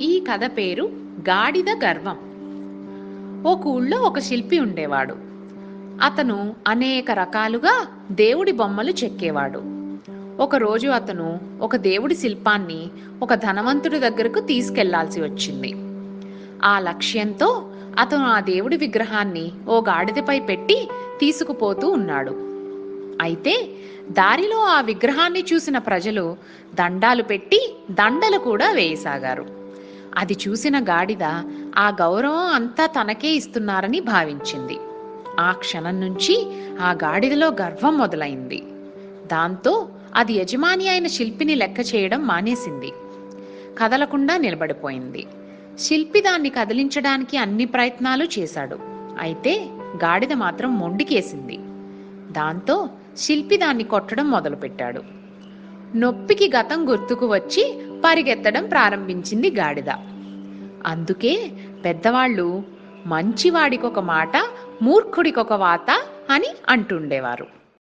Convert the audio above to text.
ఈ కథ పేరు గాడిద గర్వం. ఒక ఊళ్ళో ఒక శిల్పి ఉండేవాడు. అతను అనేక రకాలుగా దేవుడి బొమ్మలు చెక్కేవాడు. ఒకరోజు అతను ఒక దేవుడి శిల్పాన్ని ఒక ధనవంతుడి దగ్గరకు తీసుకెళ్ళాల్సి వచ్చింది. ఆ లక్ష్యంతో అతను ఆ దేవుడి విగ్రహాన్ని ఓ గాడిదపై పెట్టి తీసుకుపోతూ ఉన్నాడు. అయితే దారిలో ఆ విగ్రహాన్ని చూసిన ప్రజలు దండాలు పెట్టి దండలు కూడా వేయసాగారు. అది చూసిన గాడిద ఆ గౌరవం అంతా తనకే ఇస్తున్నారని భావించింది. ఆ క్షణం నుంచి ఆ గాడిదలో గర్వం మొదలైంది. దాంతో అది యజమాని అయిన శిల్పిని లెక్క చేయడం మానేసింది. కదలకుండా నిలబడిపోయింది. శిల్పి దాన్ని కదిలించడానికి అన్ని ప్రయత్నాలు చేశాడు. అయితే గాడిద మాత్రం మొండికేసింది. దాంతో శిల్పి దాన్ని కొట్టడం మొదలుపెట్టాడు. నొప్పికి గతం గుర్తుకు వచ్చి పరిగెత్తడం ప్రారంభించింది గాడిద. అందుకే పెద్దవాళ్ళు మంచివాడికొక మాట మూర్ఖుడికొక వాత అని అంటుండేవారు.